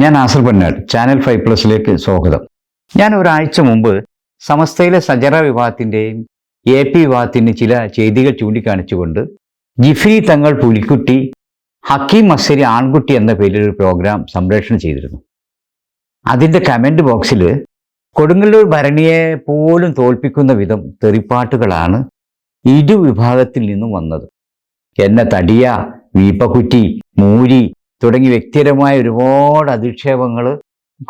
ഞാൻ Azar Pannad channel five പ്ലസിലേക്ക് സ്വാഗതം. ഞാൻ ഒരാഴ്ച മുമ്പ് സമസ്തയിലെ സജറ വിഭാഗത്തിന്റെയും എ പി വിഭാഗത്തിന്റെയും ചില ചെയ്തികൾ ചൂണ്ടിക്കാണിച്ചുകൊണ്ട് ജിഫ്രി തങ്ങൾ പുലിക്കുട്ടി ഹക്കീം മസരി ആൺകുട്ടി എന്ന പേരിൽ ഒരു പ്രോഗ്രാം സംപ്രേഷണം ചെയ്തിരുന്നു. അതിന്റെ കമന്റ് ബോക്സിൽ കൊടുങ്ങല്ലൂർ ഭരണിയെ പോലും തോൽപ്പിക്കുന്ന വിധം തെറിപ്പാട്ടുകളാണ് ഇരു വിഭാഗത്തിൽ നിന്നും വന്നത്. എന്നെ തടിയ വീപ്പക്കുറ്റി മൂരി തുടങ്ങി വ്യക്തിപരമായ ഒരുപാട് അധിക്ഷേപങ്ങൾ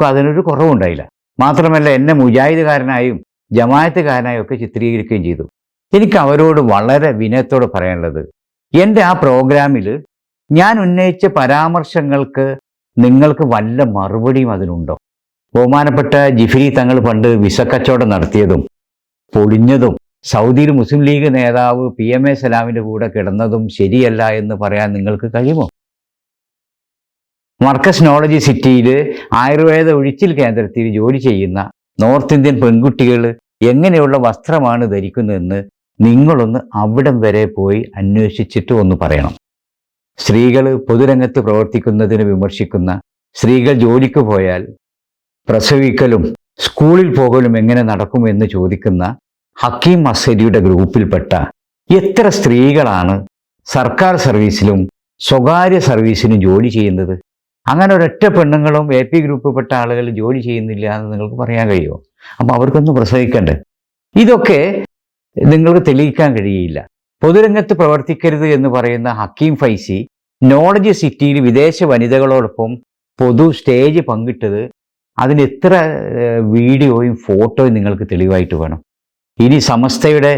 അതിനൊരു കുറവുണ്ടായില്ല. മാത്രമല്ല എന്നെ മുജാഹിദുകാരനായും ജമായത്തുകാരനായും ഒക്കെ ചിത്രീകരിക്കുകയും ചെയ്തു. എനിക്ക് അവരോട് വളരെ വിനയത്തോട് പറയാനുള്ളത് എന്റെ ആ പ്രോഗ്രാമിൽ ഞാൻ ഉന്നയിച്ച പരാമർശങ്ങൾക്ക് നിങ്ങൾക്ക് വല്ല മറുപടിയും അതിനുണ്ടോ? ബഹുമാനപ്പെട്ട ജിഫിരി തങ്ങൾ പണ്ട് വിസക്കച്ചവടം നടത്തിയതും പൊളിഞ്ഞതും സൗദിയിൽ മുസ്ലിം ലീഗ് നേതാവ് പി എം എ സലാമിന്റെ കൂടെ കിടന്നതും ശരിയല്ല എന്ന് പറയാൻ നിങ്ങൾക്ക് കഴിയുമോ? മർക്കസ് നോളജി സിറ്റിയിൽ ആയുർവേദ ഒഴിച്ചിൽ കേന്ദ്രത്തിൽ ജോലി ചെയ്യുന്ന നോർത്ത് ഇന്ത്യൻ പെൺകുട്ടികൾ എങ്ങനെയുള്ള വസ്ത്രമാണ് ധരിക്കുന്നതെന്ന് നിങ്ങളൊന്ന് അവിടം വരെ പോയി അന്വേഷിച്ചിട്ട് ഒന്ന് പറയണം. സ്ത്രീകൾ പൊതുരംഗത്ത് പ്രവർത്തിക്കുന്നതിന് വിമർശിക്കുന്ന സ്ത്രീകൾ ജോലിക്ക് പോയാൽ പ്രസവിക്കലും സ്കൂളിൽ പോകലും എങ്ങനെ നടക്കുമെന്ന് ചോദിക്കുന്ന ഹക്കീം മസരിയുടെ ഗ്രൂപ്പിൽപ്പെട്ട എത്ര സ്ത്രീകളാണ് സർക്കാർ സർവീസിലും സ്വകാര്യ സർവീസിനും ജോലി ചെയ്യുന്നത്? അങ്ങനെ ഒരൊറ്റ പെണ്ണുങ്ങളും എ പി ഗ്രൂപ്പിൽപ്പെട്ട ആളുകൾ ജോലി ചെയ്യുന്നില്ല എന്ന് നിങ്ങൾക്ക് പറയാൻ കഴിയുമോ? അപ്പം അവർക്കൊന്നും പ്രസവിക്കണ്ടേ? ഇതൊക്കെ നിങ്ങൾക്ക് തെളിയിക്കാൻ കഴിയില്ല. പൊതുരംഗത്ത് പ്രവർത്തിക്കരുത് എന്ന് പറയുന്ന ഹക്കീം ഫൈസി നോളജ് സിറ്റിയിൽ വിദേശ വനിതകളോടൊപ്പം പൊതു സ്റ്റേജ് പങ്കിട്ടത് അതിന് എത്ര വീഡിയോയും ഫോട്ടോയും നിങ്ങൾക്ക് തെളിവായിട്ട് വേണം. ഇനി സമസ്തയുടെ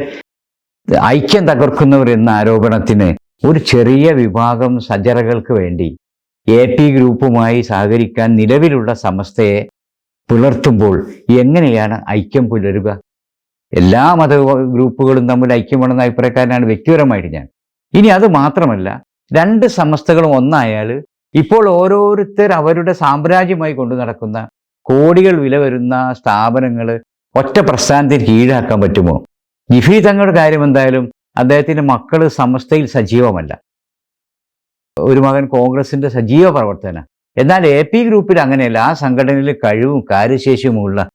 ഐക്യം തകർക്കുന്നവർ എന്ന ആരോപണത്തിന് ഒരു ചെറിയ വിഭാഗം സജ്ജറകൾക്ക് വേണ്ടി എ പി ഗ്രൂപ്പുമായി സഹകരിക്കാൻ നിലവിലുള്ള സമസ്തയെ പുലർത്തുമ്പോൾ എങ്ങനെയാണ് ഐക്യം പുലരുക? എല്ലാ മത ഗ്രൂപ്പുകളും തമ്മിൽ ഐക്യമുണ്ടെന്ന അഭിപ്രായക്കാരനാണ് വ്യക്തിപരമായിട്ട് ഞാൻ. ഇനി അത് മാത്രമല്ല രണ്ട് സമസ്തകളും ഒന്നായാൽ ഇപ്പോൾ ഓരോരുത്തർ അവരുടെ സാമ്രാജ്യമായി കൊണ്ടു നടക്കുന്ന കോടികൾ വില വരുന്ന സ്ഥാപനങ്ങൾ ഒറ്റ പ്രസ്ഥാനത്തിന് കീഴാക്കാൻ പറ്റുമോ? ജിഫി തങ്ങളുടെ കാര്യം എന്തായാലും അദ്ദേഹത്തിന്റെ മക്കൾ സമസ്തയിൽ സജീവമല്ല. ഒരു മകൻ കോൺഗ്രസിന്റെ സജീവ പ്രവർത്തന എന്നാൽ എ പി ഗ്രൂപ്പിൽ അങ്ങനെയല്ല. ആ സംഘടനയിൽ കഴിവും കാര്യശേഷിയുമുള്ള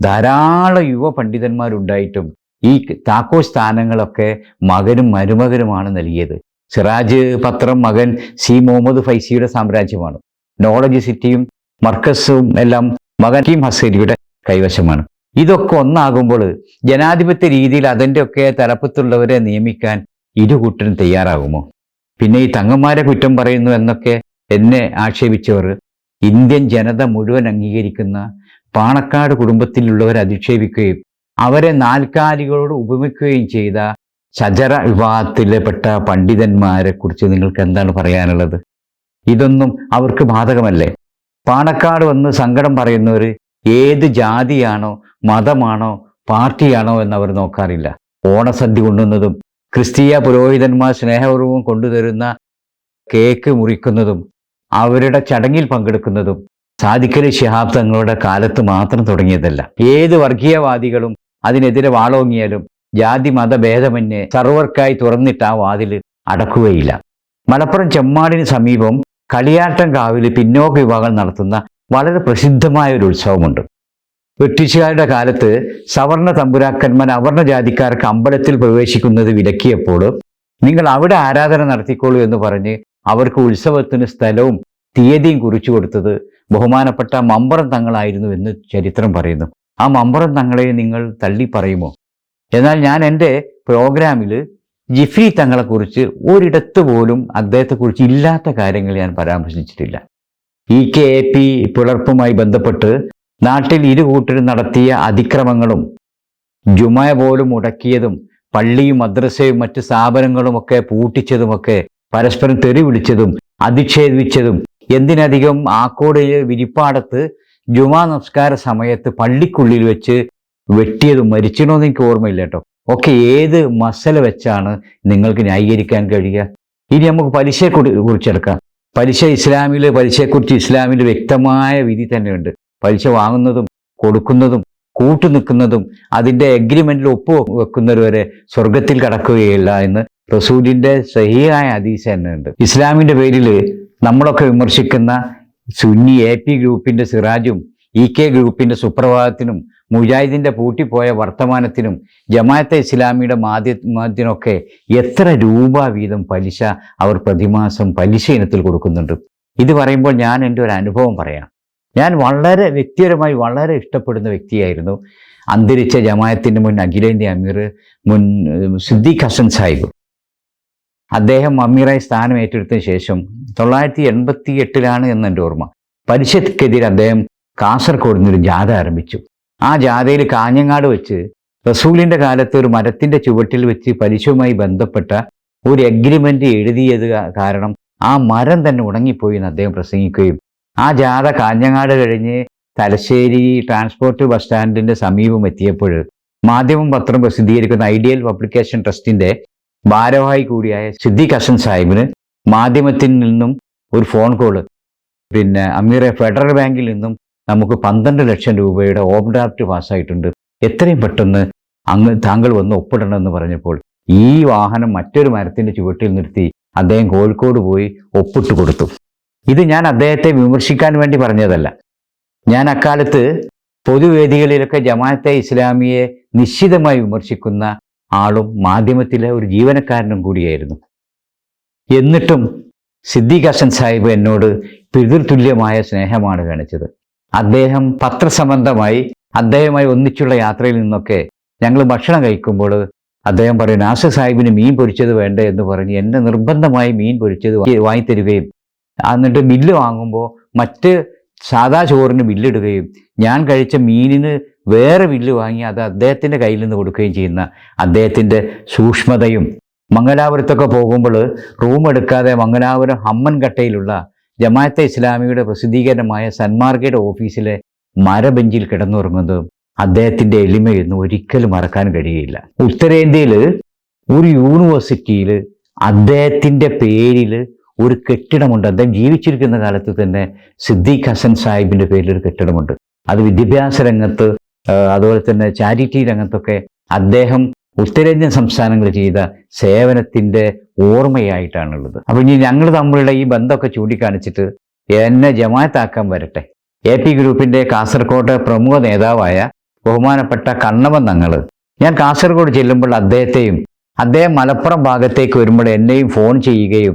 ധാരാളം യുവ പണ്ഡിതന്മാരുണ്ടായിട്ടും ഈ താക്കോ സ്ഥാനങ്ങളൊക്കെ മകനും മരുമകനുമാണ് നൽകിയത്. സിറാജ് പത്രം മകൻ സി മുഹമ്മദ് ഫൈസിയുടെ സാമ്രാജ്യമാണ്. നോളജ് സിറ്റിയും മർക്കസും എല്ലാം മകൻ കീം ഹസേരിയുടെ കൈവശമാണ്. ഇതൊക്കെ ഒന്നാകുമ്പോൾ ജനാധിപത്യ രീതിയിൽ അതിന്റെയൊക്കെ തലപ്പത്തുള്ളവരെ നിയമിക്കാൻ ഇരു കൂട്ടരും തയ്യാറാകുമോ? പിന്നെ ഈ തങ്ങന്മാരെ കുറ്റം പറയുന്നു എന്നൊക്കെ എന്നെ ആക്ഷേപിച്ചവർ ഇന്ത്യൻ ജനത മുഴുവൻ അംഗീകരിക്കുന്ന പാണക്കാട് കുടുംബത്തിലുള്ളവരെ അധിക്ഷേപിക്കുകയും അവരെ നാൽക്കാലികളോട് ഉപമിക്കുകയും ചെയ്ത ചചര വിഭാഗത്തിൽപ്പെട്ട പണ്ഡിതന്മാരെ കുറിച്ച് നിങ്ങൾക്ക് എന്താണ് പറയാനുള്ളത്? ഇതൊന്നും അവർക്ക് ബാധകമല്ലേ? പാണക്കാട് വന്ന് സങ്കടം പറയുന്നവർ ഏത് ജാതിയാണോ മതമാണോ പാർട്ടിയാണോ എന്നവർ നോക്കാറില്ല. ഓണസദ്യ കൊണ്ടുവന്നതും ക്രിസ്തീയ പുരോഹിതന്മാർ സ്നേഹപൂർവം കൊണ്ടുതരുന്ന കേക്ക് മുറിക്കുന്നതും അവരുടെ ചടങ്ങിൽ പങ്കെടുക്കുന്നതും സാധിക്കലി ശിഹാബ് തങ്ങളുടെ കാലത്ത് മാത്രം തുടങ്ങിയതല്ല. ഏത് വർഗീയവാദികളും അതിനെതിരെ വാളോങ്ങിയാലും ജാതി മതഭേദമന്യേ സർവർക്കായി തുറന്നിട്ട് ആ വാതിൽ അടക്കുകയില്ല. മലപ്പുറം ചെമ്മാടിന് സമീപം കളിയാട്ടം കാവിൽ പിന്നോക്ക വിഭാഗം നടത്തുന്ന വളരെ പ്രസിദ്ധമായ ഒരു ഉത്സവമുണ്ട്. ബ്രിട്ടീഷുകാരുടെ കാലത്ത് സവർണ തമ്പുരാക്കന്മാർ അവർണ ജാതിക്കാർക്ക് അമ്പലത്തിൽ പ്രവേശിക്കുന്നത് വിലക്കിയപ്പോൾ നിങ്ങൾ അവിടെ ആരാധന നടത്തിക്കോളൂ എന്ന് പറഞ്ഞ് അവർക്ക് ഉത്സവത്തിന് സ്ഥലവും തീയതിയും കുറിച്ചു കൊടുത്തത് ബഹുമാനപ്പെട്ട മമ്പറം തങ്ങളായിരുന്നു എന്ന് ചരിത്രം പറയുന്നു. ആ മമ്പറം തങ്ങളെ നിങ്ങൾ തള്ളി പറയുമോ? എന്നാൽ ഞാൻ എന്റെ പ്രോഗ്രാമിൽ ജിഫ്രി തങ്ങളെക്കുറിച്ച് ഒരിടത്ത് പോലും അദ്ദേഹത്തെക്കുറിച്ച് ഇല്ലാത്ത കാര്യങ്ങൾ ഞാൻ പരാമർശിച്ചിട്ടില്ല. ഇ കെ എ പി പിളർപ്പുമായി ബന്ധപ്പെട്ട് നാട്ടിൽ ഇരു കൂട്ടരും നടത്തിയ അതിക്രമങ്ങളും ജുമ പോലും മുടക്കിയതും പള്ളിയും മദ്രസയും മറ്റ് സ്ഥാപനങ്ങളുമൊക്കെ പൂട്ടിച്ചതുമൊക്കെ പരസ്പരം തെറി വിളിച്ചതും അധിക്ഷേപിച്ചതും എന്തിനധികം ആക്കോടിലെ വിരിപ്പാടത്ത് ജുമാ നമസ്കാര സമയത്ത് പള്ളിക്കുള്ളിൽ വെച്ച് വെട്ടിയതും മരിച്ചണോന്ന് എനിക്ക് ഓർമ്മയില്ല കേട്ടോ ഒക്കെ ഏത് മസല വെച്ചാണ് നിങ്ങൾക്ക് ന്യായീകരിക്കാൻ കഴിയുക? ഇനി നമുക്ക് പലിശയെ കുറി- കുറിച്ചെടുക്കാം. പലിശ ഇസ്ലാമിൽ പലിശയെക്കുറിച്ച് ഇസ്ലാമിൽ വ്യക്തമായ വിധി തന്നെയുണ്ട്. പലിശ വാങ്ങുന്നതും കൊടുക്കുന്നതും കൂട്ടു നിൽക്കുന്നതും അതിന്റെ എഗ്രിമെന്റിൽ ഒപ്പ് വെക്കുന്നവരെ വരെ സ്വർഗത്തിൽ കടക്കുകയില്ല എന്ന് റസൂലിന്റെ സഹിയായ അതീശ തന്നെ ഉണ്ട് ഇസ്ലാമിന്റെ പേരിൽ നമ്മളൊക്കെ വിമർശിക്കുന്ന സുന്നി എ പി ഗ്രൂപ്പിന്റെ സിറാജും ഇ കെ ഗ്രൂപ്പിന്റെ സുപ്രഭാതത്തിനും മുജാഹിദിന്റെ പൂട്ടിപ്പോയ വർത്തമാനത്തിനും ജമാഅത്തെ ഇസ്ലാമിയുടെ മാധ്യമത്തിനൊക്കെ എത്ര രൂപ വീതം പലിശ അവർ പ്രതിമാസം പലിശ ഇനത്തിൽ കൊടുക്കുന്നുണ്ട്. ഇത് പറയുമ്പോൾ ഞാൻ എന്റെ ഒരു അനുഭവം പറയാം. ഞാൻ വളരെ വ്യക്തിപരമായി വളരെ ഇഷ്ടപ്പെടുന്ന വ്യക്തിയായിരുന്നു അന്തരിച്ച ജമായത്തിന്റെ മുൻ അഖിലേന്ത്യ അമീർ മുൻ സിദ്ദീഖ് ഹസൻ സാഹിബ്. അദ്ദേഹം അമീറായി സ്ഥാനം ഏറ്റെടുത്തതിന് ശേഷം തൊള്ളായിരത്തി എൺപത്തി എട്ടിലാണ് എന്ന് എന്റെ ഓർമ്മ. പലിശക്കെതിരെ അദ്ദേഹം കാസർഗോഡ് നിന്നൊരു ജാഥ ആരംഭിച്ചു. ആ ജാഥയിൽ കാഞ്ഞങ്ങാട് വെച്ച് റസൂലിന്റെ കാലത്ത് ഒരു മരത്തിന്റെ ചുവട്ടിൽ വെച്ച് പലിശയുമായി ബന്ധപ്പെട്ട ഒരു എഗ്രിമെന്റ് എഴുതിയത് കാരണം ആ മരം തന്നെ ഉണങ്ങിപ്പോയി എന്ന് അദ്ദേഹം പ്രസംഗിക്കുകയും ആ ജാഥ കാഞ്ഞങ്ങാട് കഴിഞ്ഞ് തലശ്ശേരി ട്രാൻസ്പോർട്ട് ബസ് സ്റ്റാൻഡിന്റെ സമീപം എത്തിയപ്പോൾ മാധ്യമം പത്രം പ്രസിദ്ധീകരിക്കുന്ന ഐഡിയൽ പബ്ലിക്കേഷൻ ട്രസ്റ്റിന്റെ ഭാരവാഹി കൂടിയായ സിദ്ദീഖ് ഹസൻ സാഹിബിന് മാധ്യമത്തിൽ നിന്നും ഒരു ഫോൺ കോൾ പിന്നെ അമീറെ ഫെഡറൽ ബാങ്കിൽ നിന്നും നമുക്ക് പന്ത്രണ്ട് ലക്ഷം രൂപയുടെ ഓവർ ഡ്രാഫ്റ്റ് പാസ്സായിട്ടുണ്ട്. എത്രയും പെട്ടെന്ന് അങ്ങ് താങ്കൾ വന്ന് ഒപ്പിടണമെന്ന് പറഞ്ഞപ്പോൾ ഈ വാഹനം മറ്റൊരു മരത്തിന്റെ ചുവട്ടിൽ നിർത്തി അദ്ദേഹം കോഴിക്കോട് പോയി ഒപ്പിട്ട് കൊടുത്തു. ഇത് ഞാൻ അദ്ദേഹത്തെ വിമർശിക്കാൻ വേണ്ടി പറഞ്ഞതല്ല. ഞാൻ അക്കാലത്ത് പൊതുവേദികളിലൊക്കെ ജമാഅത്തെ ഇസ്ലാമിയെ നിശ്ചിതമായി വിമർശിക്കുന്ന ആളും മാധ്യമത്തിലെ ഒരു ജീവനക്കാരനും കൂടിയായിരുന്നു. എന്നിട്ടും സിദ്ദീഖ് ഹസൻ സാഹിബ് എന്നോട് പിതൃതുല്യമായ സ്നേഹമാണ് കാണിച്ചത്. അദ്ദേഹം പത്രസംബന്ധമായി അദ്ദേഹമായി ഒന്നിച്ചുള്ള യാത്രയിൽ നിന്നൊക്കെ ഞങ്ങൾ ഭക്ഷണം കഴിക്കുമ്പോൾ അദ്ദേഹം പറയും നാസർ സാഹിബിന് മീൻ പൊരിച്ചത് വേണ്ട എന്ന് പറഞ്ഞ് എന്നെ നിർബന്ധമായി മീൻ പൊരിച്ചത് വാങ്ങി- വാങ്ങിത്തരികയും എന്നിട്ട് ബില്ല് വാങ്ങുമ്പോൾ മറ്റ് സാദാ ചോറിന് ബില്ലിടുകയും ഞാൻ കഴിച്ച മീനിന് വേറെ ബില്ല് വാങ്ങി അത് അദ്ദേഹത്തിന്റെ കയ്യിൽ നിന്ന് കൊടുക്കുകയും ചെയ്യുന്ന അദ്ദേഹത്തിന്റെ സൂക്ഷ്മതയും മംഗലാപുരത്തൊക്കെ പോകുമ്പോൾ റൂം എടുക്കാതെ മംഗലാപുരം ഹമ്മൻകട്ടയിലുള്ള ജമാഅത്തെ ഇസ്ലാമിയുടെ പ്രസിദ്ധീകരണമായ സന്മാർഗയുടെ ഓഫീസിലെ മരബെഞ്ചിൽ കിടന്നുറങ്ങുന്നതും അദ്ദേഹത്തിന്റെ എളിമയൊന്നും ഒരിക്കലും മറക്കാൻ കഴിയില്ല ഉത്തരേന്ത്യയിൽ ഒരു യൂണിവേഴ്സിറ്റിയിൽ അദ്ദേഹത്തിന്റെ പേരിൽ ഒരു കെട്ടിടമുണ്ട്. അദ്ദേഹം ജീവിച്ചിരിക്കുന്ന കാലത്ത് തന്നെ സിദ്ദീഖ് ഹസൻ സാഹിബിന്റെ പേരിൽ ഒരു കെട്ടിടമുണ്ട്. അത് വിദ്യാഭ്യാസ രംഗത്ത് അതുപോലെ തന്നെ ചാരിറ്റി രംഗത്തൊക്കെ അദ്ദേഹം ഉത്തരേന്ത്യൻ സംസ്ഥാനങ്ങൾ ചെയ്ത സേവനത്തിന്റെ ഓർമ്മയായിട്ടാണുള്ളത്. അപ്പോൾ ഇനി ഞങ്ങൾ തമ്മിലുള്ള ഈ ബന്ധമൊക്കെ ചൂണ്ടിക്കാണിച്ചിട്ട് എന്നെ ജമാഅത്താക്കാൻ വരട്ടെ. എ പി ഗ്രൂപ്പിന്റെ കാസർഗോഡ് പ്രമുഖ നേതാവായ ബഹുമാനപ്പെട്ട കണ്ണമൻ തങ്ങൾ ഞാൻ കാസർഗോഡ് ചെല്ലുമ്പോൾ അദ്ദേഹത്തെയും അദ്ദേഹം മലപ്പുറം ഭാഗത്തേക്ക് വരുമ്പോൾ എന്നെയും ഫോൺ ചെയ്യുകയും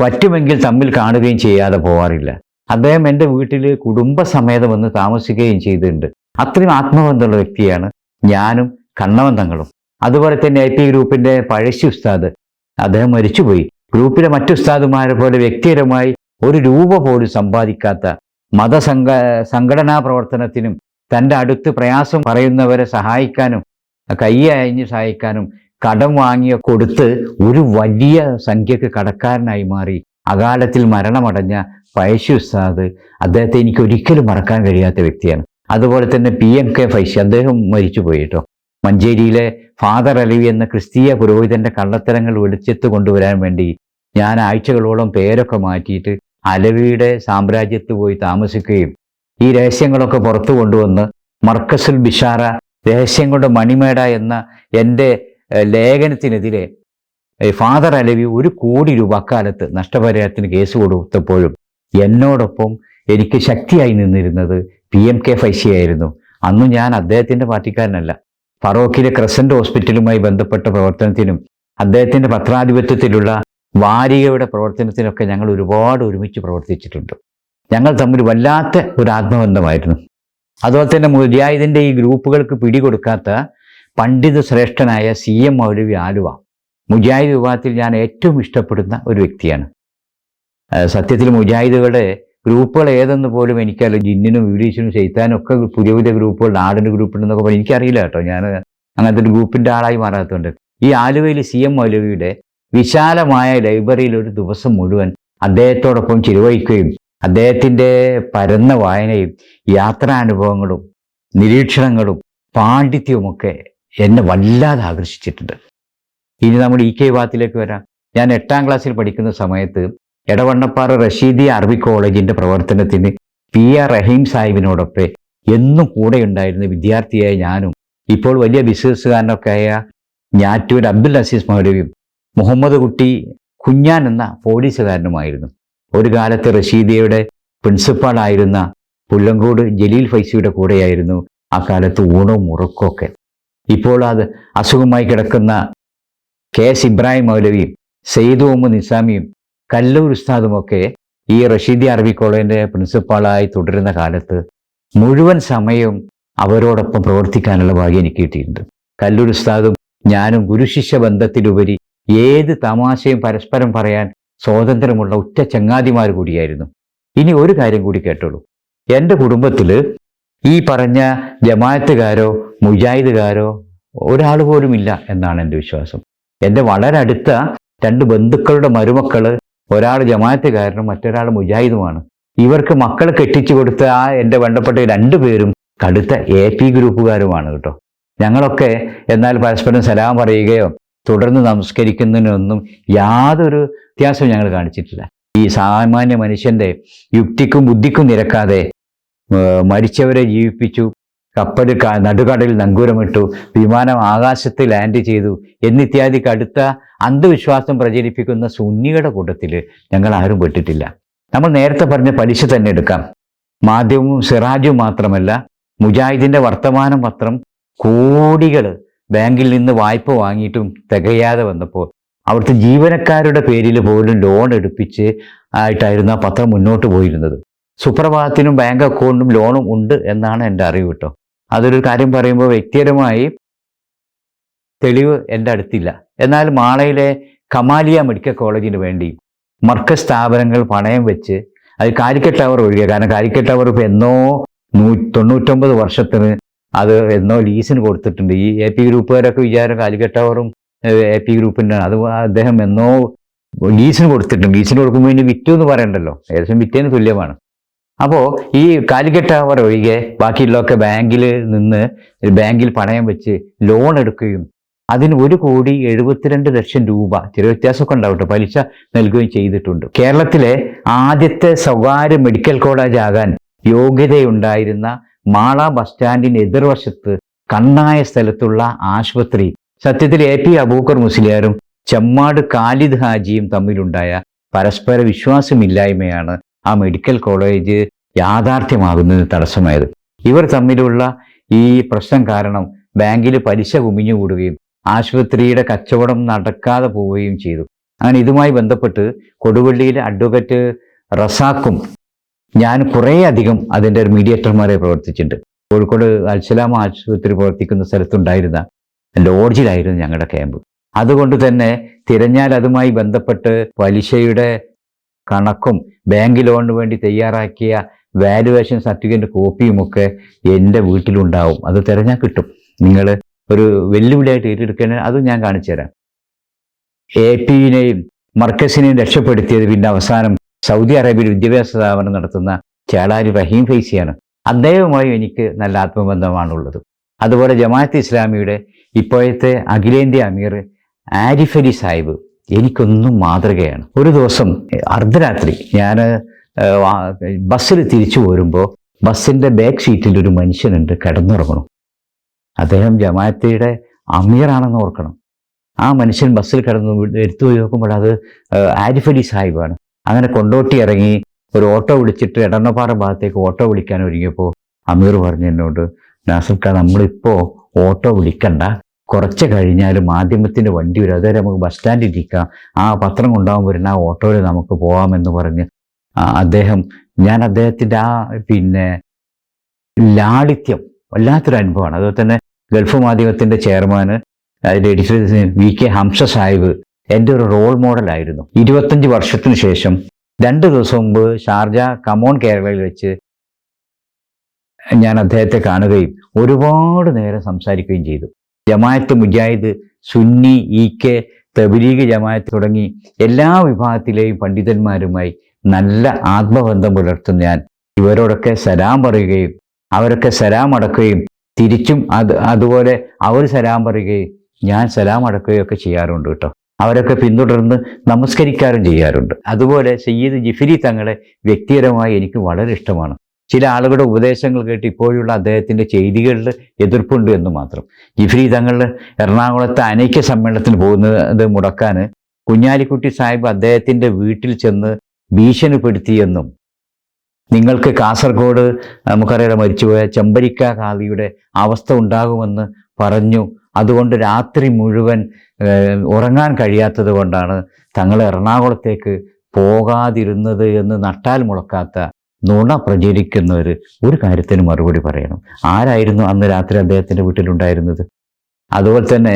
പറ്റുമെങ്കിൽ തമ്മിൽ കാണുകയും ചെയ്യാതെ പോവാറില്ല. അദ്ദേഹം എന്റെ വീട്ടിൽ കുടുംബസമേതം വന്ന് താമസിക്കുകയും ചെയ്തിട്ടുണ്ട്. അത്രയും ആത്മബന്ധമുള്ള വ്യക്തിയാണ് ഞാനും കണ്ണവൻ തങ്ങളും. അതുപോലെ തന്നെ ഐ പി ഗ്രൂപ്പിന്റെ പഴശ്ശി ഉസ്താദ്. അദ്ദേഹം മരിച്ചുപോയി. ഗ്രൂപ്പിലെ മറ്റു ഉസ്താദുമാരെ പോലെ വ്യക്തിപരമായി ഒരു രൂപ പോലും സമ്പാദിക്കാത്ത മതസംഘ സംഘടനാ പ്രവർത്തനത്തിനും തന്റെ അടുത്ത് പ്രയാസം പറയുന്നവരെ സഹായിക്കാനും കൈ അയഞ്ഞ് സഹായിക്കാനും കടം വാങ്ങിയ കൊടുത്ത് ഒരു വലിയ സംഖ്യക്ക് കടക്കാരനായി മാറി. അകാലത്തിൽ മരണമടഞ്ഞ ഫൈഷി ഉസ്താദ് അദ്ദേഹത്തെ എനിക്ക് ഒരിക്കലും മറക്കാൻ കഴിയാത്ത വ്യക്തിയാണ്. അതുപോലെ തന്നെ പി എം കെ ഫൈഷി അദ്ദേഹം മരിച്ചുപോയി കേട്ടോ. മഞ്ചേരിയിലെ ഫാദർ അലവി എന്ന ക്രിസ്തീയ പുരോഹിതന്റെ കള്ളത്തരങ്ങൾ വെളിച്ചത്ത് കൊണ്ടുവരാൻ വേണ്ടി ഞാൻ ആഴ്ചകളോളം പേരൊക്കെ മാറ്റിയിട്ട് അലവിയുടെ സാമ്രാജ്യത്ത് പോയി താമസിക്കുകയും ഈ രഹസ്യങ്ങളൊക്കെ പുറത്തു കൊണ്ടുവന്ന് മർക്കസുൽ ബിഷാറ രഹസ്യം കൊണ്ട് മണിമേട എന്ന എന്റെ ലേഖനത്തിനെതിരെ ഫാദർ അലവി ഒരു കോടി രൂപ അക്കാലത്ത് നഷ്ടപരിഹാരത്തിന് കേസ് കൊടുത്തപ്പോഴും എന്നോടൊപ്പം എനിക്ക് ശക്തിയായി നിന്നിരുന്നത് പി എം കെ ഫൈസി ആയിരുന്നു. അന്ന് ഞാൻ അദ്ദേഹത്തിന്റെ പാർട്ടിക്കാരനല്ല. ഫറോക്കിലെ ക്രസന്റ് ഹോസ്പിറ്റലുമായി ബന്ധപ്പെട്ട പ്രവർത്തനത്തിനും അദ്ദേഹത്തിന്റെ പത്രാധിപത്യത്തിലുള്ള വാരികയുടെ പ്രവർത്തനത്തിനൊക്കെ ഞങ്ങൾ ഒരുപാട് ഒരുമിച്ച് പ്രവർത്തിച്ചിട്ടുണ്ട്. ഞങ്ങൾ തമ്മിൽ വല്ലാത്ത ഒരു ആത്മബന്ധമായിരുന്നു. അതുപോലെ തന്നെ മുജാഹിദിന്റെ ഈ ഗ്രൂപ്പുകൾക്ക് പിടികൊടുക്കാത്ത പണ്ഡിത ശ്രേഷ്ഠനായ സി എം മൗലവി ആലുവ മുജാഹിദ് വിഭാഗത്തിൽ ഞാൻ ഏറ്റവും ഇഷ്ടപ്പെടുന്ന ഒരു വ്യക്തിയാണ്. സത്യത്തിൽ മുജാഹിദുകളുടെ ഗ്രൂപ്പുകൾ ഏതെന്ന് പോലും എനിക്കറിയില്ല. ജിന്നിനും ഇംഗ്ലീഷിനും ചെയ്താനും ഒക്കെ പുതിയ പുതിയ ഗ്രൂപ്പുകൾ നാടിന്റെ ഗ്രൂപ്പുണ്ടെന്നൊക്കെ പറഞ്ഞ് എനിക്കറിയില്ല കേട്ടോ. ഞാൻ അങ്ങനത്തെ ഒരു ഗ്രൂപ്പിന്റെ ആളായി മാറാത്തതുകൊണ്ട്. ഈ ആലുവയിൽ സി എം മൗലവിയുടെ വിശാലമായ ലൈബ്രറിയിൽ ഒരു ദിവസം മുഴുവൻ അദ്ദേഹത്തോടൊപ്പം ചിലവഴിക്കുകയും അദ്ദേഹത്തിന്റെ പരന്ന വായനയും യാത്രാനുഭവങ്ങളും നിരീക്ഷണങ്ങളും പാണ്ഡിത്യവുമൊക്കെ എന്നെ വല്ലാതെ ആകർഷിച്ചിട്ടുണ്ട്. ഇനി നമ്മുടെ ഇ കെ വാത്തിലേക്ക് വരാം. ഞാൻ എട്ടാം ക്ലാസ്സിൽ പഠിക്കുന്ന സമയത്ത് എടവണ്ണപ്പാറ റഷീദി അറബി കോളേജിന്റെ പ്രവർത്തനത്തിന് പി ആർ റഹീം സാഹിബിനോടൊപ്പം എന്നും കൂടെ ഉണ്ടായിരുന്ന വിദ്യാർത്ഥിയായ ഞാനും ഇപ്പോൾ വലിയ ബിസിനസ്സുകാരനൊക്കെ ആയ ഞാറ്റൂർ അബ്ദുൽ അസീസ് മൗലവിയും മുഹമ്മദ് കുട്ടി കുഞ്ഞാൻ എന്ന പോലീസുകാരനുമായിരുന്നു. ഒരു കാലത്ത് റഷീദിയയുടെ പ്രിൻസിപ്പാളായിരുന്ന പുല്ലങ്കോട് ജലീൽ ഫൈസിയുടെ കൂടെയായിരുന്നു ആ കാലത്ത് ഊണവും ഉറക്കമൊക്കെ ഇപ്പോൾ അത് അസുഖമായി കിടക്കുന്ന കെ എസ് ഇബ്രാഹിം മൗലവിയും സെയ്ദ് മുഹമ്മദ് നിസാമിയും കല്ലൂർ ഉസ്താദുമൊക്കെ ഈ റഷീദി അറബി കോളേജിന്റെ പ്രിൻസിപ്പാളായി തുടരുന്ന കാലത്ത് മുഴുവൻ സമയവും അവരോടൊപ്പം പ്രവർത്തിക്കാനുള്ള ഭാഗ്യം എനിക്ക് കിട്ടിയിട്ടുണ്ട്. കല്ലൂർ ഉസ്താദും ഞാനും ഗുരുശിഷ്യ ബന്ധത്തിലുപരി ഏത് തമാശയും പരസ്പരം പറയാൻ സ്വാതന്ത്ര്യമുള്ള ഉറ്റ ചങ്ങാതിമാർ കൂടിയായിരുന്നു. ഇനി ഒരു കാര്യം കൂടി കേട്ടോളൂ. എന്റെ കുടുംബത്തിൽ ഈ പറഞ്ഞ ജമാഅത്തുകാരോ മുജാഹിദുകാരോ ഒരാൾ പോലും ഇല്ല എന്നാണ് എന്റെ വിശ്വാസം. എന്റെ വളരെ അടുത്ത രണ്ട് ബന്ധുക്കളുടെ മരുമക്കൾ ഒരാൾ ജമാഅത്തുകാരനും മറ്റൊരാൾ മുജാഹിദുമാണ്. ഇവർക്ക് മക്കൾ കെട്ടിച്ചു കൊടുത്ത ആ എന്റെ വേണ്ടപ്പെട്ട രണ്ടുപേരും കടുത്ത എ പി ഗ്രൂപ്പുകാരുമാണ് കേട്ടോ. ഞങ്ങളൊക്കെ എന്നാൽ പരസ്പരം സലാം പറയുകയോ തുടർന്ന് നമസ്കരിക്കുന്നതിനൊന്നും യാതൊരു വ്യത്യാസവും ഞങ്ങൾ കാണിച്ചിട്ടില്ല. ഈ സാമാന്യ മനുഷ്യന്റെ യുക്തിക്കും ബുദ്ധിക്കും നിരക്കാതെ മരിച്ചവരെ ജീവിപ്പിച്ചു കപ്പൽ നടുകടലിൽ നങ്കൂരമിട്ടു വിമാനം ആകാശത്ത് ലാൻഡ് ചെയ്തു എന്നിത്യാദി കടുത്ത അന്ധവിശ്വാസം പ്രചരിപ്പിക്കുന്ന സുന്നിയുടെ കൂട്ടത്തിൽ ഞങ്ങൾ ആരും പെട്ടിട്ടില്ല. നമ്മൾ നേരത്തെ പറഞ്ഞ പലിശ തന്നെ എടുക്കാം. മാധ്യമവും സിറാജും മാത്രമല്ല മുജാഹിദിന്റെ വർത്തമാന പത്രം കോടികൾ ബാങ്കിൽ നിന്ന് വായ്പ വാങ്ങിയിട്ടും തികയാതെ വന്നപ്പോൾ അവിടുത്തെ ജീവനക്കാരുടെ പേരിൽ പോലും ലോൺ എടുപ്പിച്ച് ആയിട്ടായിരുന്നു ആ പത്രം മുന്നോട്ട് പോയിരുന്നത്. സുപ്രഭാതത്തിനും ബാങ്ക് അക്കൗണ്ടും ലോണും ഉണ്ട് എന്നാണ് എന്റെ അറിവ് കേട്ടോ അതൊരു കാര്യം പറയുമ്പോൾ വ്യക്തിപരമായി തെളിവ് എന്റെ അടുത്തില്ല. എന്നാൽ മാളയിലെ കമാലിയ മെഡിക്കൽ കോളേജിന് വേണ്ടി മർക്കസ് സ്ഥാപനങ്ങൾ പണയം വെച്ച് അത് കാലിക്കറ്റ് ടവർ ഒഴികെ കാരണം കാലിക്കറ്റ് ടവർ ഇപ്പോൾ എന്നോ നൂ തൊണ്ണൂറ്റൊമ്പത് വർഷത്തിന് അത് എന്നോ ലീസിന് കൊടുത്തിട്ടുണ്ട്. ഈ എ പി ഗ്രൂപ്പുകാരൊക്കെ വിചാരം കാലിക്കറ്റ് ടവറും എ പി ഗ്രൂപ്പിന്റെ അത് അദ്ദേഹം എന്നോ ലീസിന് കൊടുത്തിട്ടുണ്ട്. ലീസിന് കൊടുക്കുമ്പോൾ ഇനി വിറ്റു എന്ന് പറയണ്ടല്ലോ. ഏകദേശം വിറ്റേന് തുല്യമാണ്. അപ്പോൾ ഈ കാലിക്കറ്റ് ടവർ ഒഴികെ ബാക്കിയുള്ളതൊക്കെ ബാങ്കിൽ നിന്ന് ബാങ്കിൽ പണയം വെച്ച് ലോൺ എടുക്കുകയും അതിന് ഒരു കോടി എഴുപത്തിരണ്ട് ലക്ഷം രൂപ ചെറിയ വ്യത്യാസമൊക്കെ ഉണ്ടാവട്ടെ പലിശ നൽകുകയും ചെയ്തിട്ടുണ്ട്. കേരളത്തിലെ ആദ്യത്തെ സ്വകാര്യ മെഡിക്കൽ കോളേജ് ആകാൻ യോഗ്യതയുണ്ടായിരുന്ന മാള ബസ് സ്റ്റാൻഡിന് എതിർവശത്ത് കണ്ണായ സ്ഥലത്തുള്ള ആശുപത്രി സത്യത്തിൽ എ പി അബൂക്കർ മുസ്ലിയാരും ചെമ്മാട് ഖാലിദ് ഹാജിയും തമ്മിലുണ്ടായ പരസ്പര വിശ്വാസമില്ലായ്മയാണ് ആ മെഡിക്കൽ കോളേജ് യാഥാർത്ഥ്യമാകുന്നതിന് തടസ്സമായത്. ഇവർ തമ്മിലുള്ള ഈ പ്രശ്നം കാരണം ബാങ്കിൽ പലിശ കുമിഞ്ഞുകൂടുകയും ആശുപത്രിയുടെ കച്ചവടം നടക്കാതെ പോവുകയും ചെയ്തു. അങ്ങനെ ഇതുമായി ബന്ധപ്പെട്ട് കൊടുവള്ളിയിലെ അഡ്വക്കേറ്റ് റസാക്കും ഞാൻ കുറേ അധികം അതിന്റെ ഒരു മീഡിയേറ്റർമാരെ പ്രവർത്തിച്ചിട്ടുണ്ട്. കോഴിക്കോട് അൽസലാം ആശുപത്രി പ്രവർത്തിക്കുന്ന സ്ഥലത്തുണ്ടായിരുന്ന ലോഡ്ജിലായിരുന്നു ഞങ്ങളുടെ ക്യാമ്പ് അതുകൊണ്ട് തന്നെ തിരഞ്ഞാൽ അതുമായി ബന്ധപ്പെട്ട് പലിശയുടെ കണക്കും ബാങ്ക് ലോണിന് വേണ്ടി തയ്യാറാക്കിയ വാലുവേഷൻ സർട്ടിഫിക്കറ്റ് കോപ്പിയുമൊക്കെ എന്റെ വീട്ടിലുണ്ടാവും. അത് തിരഞ്ഞാൽ കിട്ടും. നിങ്ങൾ ഒരു വെല്ലുവിളിയായിട്ട് ഏറ്റെടുക്കാൻ അതും ഞാൻ കാണിച്ചു തരാം. എ പിയിനെയും മർക്കസിനെയും രക്ഷപ്പെടുത്തിയത് പിന്നെ അവസാനം സൗദി അറേബ്യയിൽ വിദ്യാഭ്യാസ സ്ഥാപനം നടത്തുന്ന ചേളാരി റഹീം ഫൈസിയാണ്. അദ്ദേഹവുമായി എനിക്ക് നല്ല ആത്മബന്ധമാണുള്ളത്. അതുപോലെ ജമാഅത്ത് ഇസ്ലാമിയുടെ ഇപ്പോഴത്തെ അഖിലേന്ത്യാ അമീർ ആരിഫലി സാഹിബ് എനിക്കൊന്നും മാതൃകയാണ്. ഒരു ദിവസം അർദ്ധരാത്രി ഞാൻ ബസ്സിൽ തിരിച്ചു പോരുമ്പോൾ ബസ്സിന്റെ ബാക്ക് സീറ്റിൽ ഒരു മനുഷ്യനുണ്ട് കിടന്നുറങ്ങണം. അദ്ദേഹം ജമാഅത്തിയുടെ അമീറാണെന്ന് ഓർക്കണം. ആ മനുഷ്യൻ ബസ്സിൽ കിടന്നു എടുത്തു പോയി നോക്കുമ്പോൾ അത് ആരിഫലി സാഹിബാണ്. അങ്ങനെ കൊണ്ടോട്ടി ഇറങ്ങി ഒരു ഓട്ടോ വിളിച്ചിട്ട് എടണ്ണപ്പാറ ഭാഗത്തേക്ക് ഓട്ടോ വിളിക്കാൻ ഒരുങ്ങിയപ്പോൾ അമീർ പറഞ്ഞു എന്നോട് നാസർക്ക നമ്മളിപ്പോൾ ഓട്ടോ വിളിക്കണ്ട. കുറച്ച് കഴിഞ്ഞാൽ മാധ്യമത്തിന്റെ വണ്ടി വരും. അതുവരെ നമുക്ക് ബസ് സ്റ്റാൻഡിൽ ഇരിക്കാം. ആ പത്രം കൊണ്ടാകാൻ വരുന്ന ആ ഓട്ടോയിൽ നമുക്ക് പോകാമെന്ന് പറഞ്ഞ് അദ്ദേഹം ഞാൻ അദ്ദേഹത്തിന്റെ ആ പിന്നെ ലാളിത്യം വല്ലാത്തൊരു അനുഭവമാണ്. അതുപോലെ തന്നെ ഗൾഫ് മാധ്യമത്തിന്റെ ചെയർമാൻ അതിന്റെ editor V K Hamza Sahib എന്റെ ഒരു റോൾ മോഡലായിരുന്നു ഇരുപത്തഞ്ച് വർഷത്തിന് ശേഷം രണ്ട് ദിവസം മുമ്പ് ഷാർജ കമോൺ കേരളയിൽ വെച്ച് ഞാൻ അദ്ദേഹത്തെ കാണുകയും ഒരുപാട് നേരം സംസാരിക്കുകയും ചെയ്തു. ജമായത്ത് മുജാഹിദ് സുന്നി ഇ കെ തബലീഗ് ജമായത്ത് തുടങ്ങി എല്ലാ വിഭാഗത്തിലെയും പണ്ഡിതന്മാരുമായി നല്ല ആത്മബന്ധം പുലർത്തുന്ന ഞാൻ ഇവരോടൊക്കെ സലാം പറയുകയും അവരൊക്കെ സലാം അടക്കുകയും തിരിച്ചും അത് അതുപോലെ അവർ സലാം പറയുകയും ഞാൻ സലാം അടക്കുകയും ഒക്കെ ചെയ്യാറുണ്ട് കേട്ടോ. അവരൊക്കെ പിന്തുടർന്ന് നമസ്കരിക്കാറും ചെയ്യാറുണ്ട്. അതുപോലെ സയ്യിദ് ജിഫിരി തങ്ങളെ വ്യക്തിപരമായി എനിക്ക് വളരെ ഇഷ്ടമാണ്. ചില ആളുകളുടെ ഉപദേശങ്ങൾ കേട്ട് ഇപ്പോഴുള്ള അദ്ദേഹത്തിന്റെ ചെയ്തികളിൽ എതിർപ്പുണ്ട് എന്ന് മാത്രം. ജിഫ്രി തങ്ങൾ എറണാകുളത്തെ അനൈക്യ സമ്മേളനത്തിന് പോകുന്നത് മുടക്കാൻ കുഞ്ഞാലിക്കുട്ടി സാഹിബ് അദ്ദേഹത്തിന്റെ വീട്ടിൽ ചെന്ന് ഭീഷണിപ്പെടുത്തിയെന്നും നിങ്ങൾക്ക് കാസർഗോഡ് നമുക്കറിയാം മരിച്ചുപോയ ചെമ്പരിക്ക കാളിയുടെ അവസ്ഥ ഉണ്ടാകുമെന്ന് പറഞ്ഞു. അതുകൊണ്ട് രാത്രി മുഴുവൻ ഉറങ്ങാൻ കഴിയാത്തത് കൊണ്ടാണ് തങ്ങൾ എറണാകുളത്തേക്ക് പോകാതിരുന്നത് എന്ന് നട്ടാൽ മുളക്കാത്ത നുണ പ്രചരിക്കുന്നവർ ഒരു കാര്യത്തിന് മറുപടി പറയണം. ആരായിരുന്നു അന്ന് രാത്രി അദ്ദേഹത്തിന്റെ വീട്ടിലുണ്ടായിരുന്നത്? അതുപോലെ തന്നെ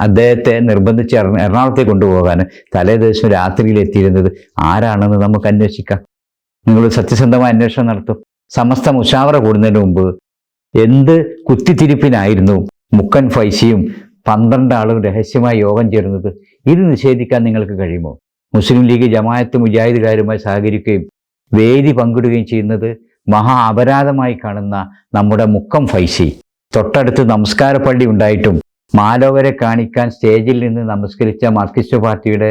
അദ്ദേഹത്തെ നിർബന്ധിച്ച് എറണാകുളത്തെ കൊണ്ടുപോകാൻ തലേ ദിവസം രാത്രിയിൽ എത്തിയിരുന്നത് ആരാണെന്ന് നമുക്ക് അന്വേഷിക്കാം. നിങ്ങൾ സത്യസന്ധമായ അന്വേഷണം നടത്തും. സമസ്ത മുഷാവറ കൂടുന്നതിന് മുമ്പ് എന്ത് കുത്തിത്തിരിപ്പിനായിരുന്നു മുക്കൻ ഫൈസിയും പന്ത്രണ്ട് ആളും രഹസ്യമായി യോഗം ചേരുന്നത് ഇത് നിഷേധിക്കാൻ നിങ്ങൾക്ക് കഴിയുമോ? മുസ്ലിം ലീഗ് ജമായത്ത് മുജാഹിദുകാരുമായി സഹകരിക്കുകയും വേദി പങ്കിടുകയും ചെയ്യുന്നത് മഹാ അപരാധമായി കാണുന്ന നമ്മുടെ മുക്കം ഫൈസി. തൊട്ടടുത്ത് നമസ്കാര പള്ളി ഉണ്ടായിട്ടും മാലോകരെ കാണിക്കാൻ സ്റ്റേജിൽ നിന്ന് നമസ്കരിച്ച മാർക്സിസ്റ്റ് പാർട്ടിയുടെ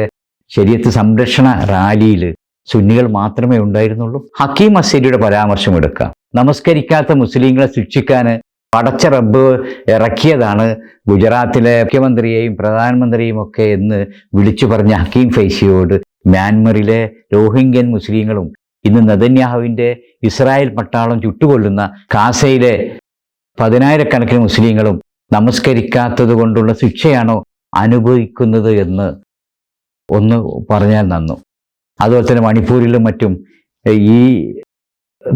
ശരീരത്ത് സംരക്ഷണ റാലിയിൽ സുന്നികൾ മാത്രമേ ഉണ്ടായിരുന്നുള്ളൂ. ഹക്കീം അസീലിയുടെ പരാമർശം എടുക്കാം. നമസ്കരിക്കാത്ത മുസ്ലിങ്ങളെ ശിക്ഷിക്കാൻ പടച്ച റബ്ബ് ഇറക്കിയതാണ് ഗുജറാത്തിലെ മുഖ്യമന്ത്രിയെയും പ്രധാനമന്ത്രിയും ഒക്കെ എന്ന് വിളിച്ചു പറഞ്ഞ ഹക്കീം ഫൈസിയോട് മ്യാൻമറിലെ രോഹിംഗ്യൻ മുസ്ലിങ്ങളും ഇന്ന് നദന്യാഹുവിന്റെ ഇസ്രായേൽ പട്ടാളം ചുട്ടുകൊല്ലുന്ന കാസയിലെ പതിനായിരക്കണക്കിന് മുസ്ലിങ്ങളും നമസ്കരിക്കാത്തത് കൊണ്ടുള്ള ശിക്ഷയാണോ അനുഭവിക്കുന്നത് എന്ന് ഒന്ന് പറഞ്ഞാൽ നന്നു. അതുപോലെ തന്നെ മണിപ്പൂരിലും മറ്റും ഈ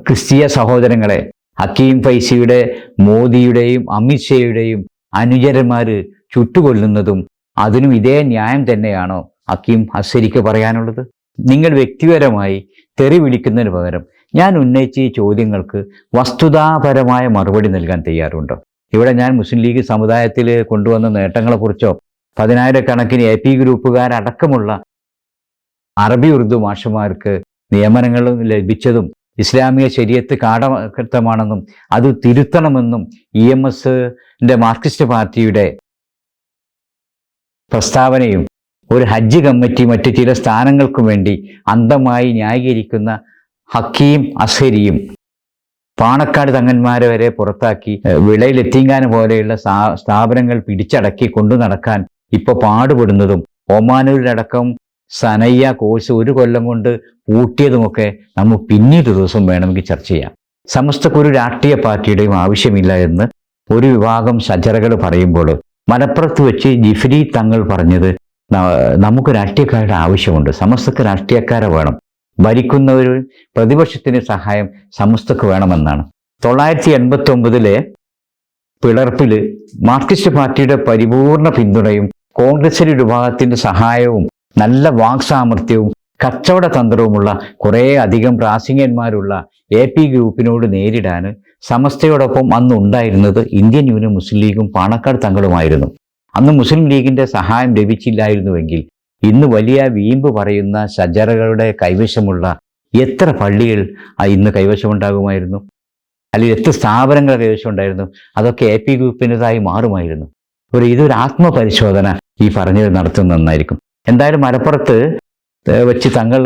ക്രിസ്തീയ സഹോദരങ്ങളെ ഹക്കീം ഫൈസിയുടെ മോദിയുടെയും അമിത്ഷായുടെയും അനുചരന്മാർ ചുട്ടുകൊല്ലുന്നതും അതിനും ഇതേ ന്യായം തന്നെയാണോ ഹക്കീം ഹസരിക്ക് പറയാനുള്ളത്? നിങ്ങൾ വ്യക്തിപരമായി തെറി വിളിക്കുന്നതിന് പകരം ഞാൻ ഉന്നയിച്ച ഈ ചോദ്യങ്ങൾക്ക് വസ്തുതാപരമായ മറുപടി നൽകാൻ തയ്യാറുണ്ട്. ഇവിടെ ഞാൻ മുസ്ലിം ലീഗ് സമുദായത്തിൽ കൊണ്ടുവന്ന നേട്ടങ്ങളെക്കുറിച്ചോ പതിനായിരക്കണക്കിന് എ പി ഗ്രൂപ്പുകാരടക്കമുള്ള അറബി ഉറുദു മാഷന്മാർക്ക് നിയമനങ്ങൾ ലഭിച്ചതും ഇസ്ലാമിക ശരീരത്ത് കാടകൃത്തമാണെന്നും അത് തിരുത്തണമെന്നും ഇ എം എസ് മാർക്സിസ്റ്റ് പാർട്ടിയുടെ പ്രസ്താവനയും ഒരു ഹജ്ജ് കമ്മിറ്റി മറ്റു ചില സ്ഥാനങ്ങൾക്കും വേണ്ടി അന്തമായി ന്യായീകരിക്കുന്ന ഹക്കീം അസരിയും പാണക്കാട് തങ്ങന്മാരെ വരെ പുറത്താക്കി വിളയിൽ പോലെയുള്ള സ്ഥാപനങ്ങൾ പിടിച്ചടക്കി കൊണ്ടു നടക്കാൻ ഇപ്പൊ പാടുപെടുന്നതും ഒമാനൂരിലടക്കം സനയ്യ കോഴ്സ് ഒരു കൊല്ലം കൊണ്ട് പൂട്ടിയതുമൊക്കെ നമ്മൾ പിന്നീട് ദിവസം വേണമെങ്കിൽ ചർച്ച ചെയ്യാം. സമസ്തക്കൊരു രാഷ്ട്രീയ പാർട്ടിയുടെയും ആവശ്യമില്ല എന്ന് ഒരു വിഭാഗം സജറകൾ പറയുമ്പോൾ മലപ്പുറത്ത് വെച്ച് ജിഫ്രി തങ്ങൾ പറഞ്ഞത് നമുക്ക് രാഷ്ട്രീയക്കാരുടെ ആവശ്യമുണ്ട്. സമസ്തക്ക് രാഷ്ട്രീയക്കാരെ വേണം. ഭരിക്കുന്നവർ പ്രതിപക്ഷത്തിന് സഹായം സമസ്തക്ക് വേണമെന്നാണ്. തൊള്ളായിരത്തി എൺപത്തി ഒമ്പതിലെ പിളർപ്പിൽ മാർക്സിസ്റ്റ് പാർട്ടിയുടെ പരിപൂർണ പിന്തുണയും കോൺഗ്രസിന്റെ ഒരു വിഭാഗത്തിന്റെ സഹായവും നല്ല വാക്സാമർത്ഥ്യവും കച്ചവട തന്ത്രവുമുള്ള കുറേ അധികം പ്രാസംഗികന്മാരുള്ള എ പി ഗ്രൂപ്പിനോട് നേരിടാൻ സമസ്തയോടൊപ്പം അന്ന് ഉണ്ടായിരുന്നത് ഇന്ത്യൻ യൂണിയൻ മുസ്ലിം ലീഗും പാണക്കാട് തങ്ങളുമായിരുന്നു. അന്ന് മുസ്ലിം ലീഗിന്റെ സഹായം ലഭിച്ചില്ലായിരുന്നുവെങ്കിൽ ഇന്ന് വലിയ വീമ്പ് പറയുന്ന ഷജറകളുടെ കൈവശമുള്ള എത്ര പള്ളികൾ ആ ഇന്ന് കൈവശമുണ്ടാകുമായിരുന്നു? അല്ലെങ്കിൽ എത്ര സ്ഥാപനങ്ങൾ കൈവശം ഉണ്ടായിരുന്നു അതൊക്കെ എ പി ഗ്രൂപ്പിന്റെതായി മാറുമായിരുന്നു. ഒരു ഇതൊരു ആത്മപരിശോധന ഈ പറഞ്ഞത് നടത്തുന്ന നന്നായിരിക്കും. എന്തായാലും മലപ്പുറത്ത് വെച്ച് തങ്ങൾ